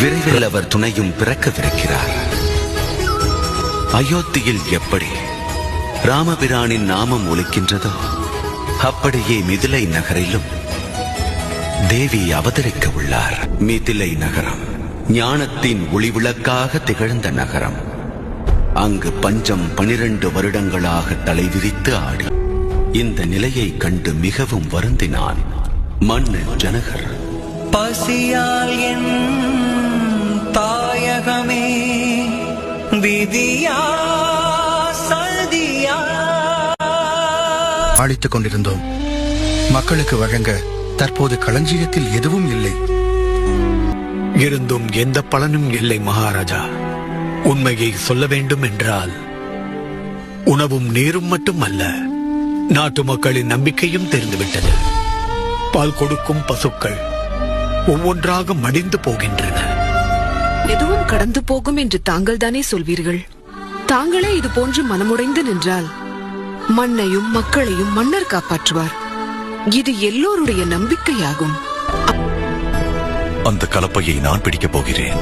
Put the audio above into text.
விரைவில் அவர் துணையும் பிறக்கவிருக்கிறார். அயோத்தியில் எப்படி ராமபிரானின் நாமம் ஒலிக்கின்றதோ அப்படியே மிதிலை நகரிலும் தேவி அவதரிக்க உள்ளார். மிதிலை நகரம் ஞானத்தின் ஒளிவிளக்காக திகழ்ந்த நகரம். அங்கு பஞ்சம் பனிரெண்டு வருடங்களாக தலைவிரித்து ஆடி இந்த நிலையை கண்டு மிகவும் வருந்தினான் மன்னு ஜனகர். பசியால் என் விதியா சதியா கொண்டிருந்தோம். மக்களுக்கு வழங்க தற்போது களஞ்சியத்தில் எதுவும் இல்லை. இருந்தும் எந்த பலனும் இல்லை மகாராஜா. உண்மையை சொல்ல வேண்டும் என்றால் உணவும் நீரும் மட்டும் அல்ல நாட்டு மக்களின் நம்பிக்கையும் தெரிந்துவிட்டது. பால் கொடுக்கும் பசுக்கள் ஒவ்வொன்றாக மடிந்து போகின்றன. எதுவும் கடந்து போகும் என்று தாங்கள் தானே சொல்வீர்கள்? தாங்களே இது போன்று மனமுடைந்து நின்றால் மண்ணையும் மக்களையும் மன்னர் காப்பாற்றுவார். இது எல்லோருடைய நம்பிக்கையாகும். அந்த கலப்பையை நான் பிடிக்கப் போகிறேன்.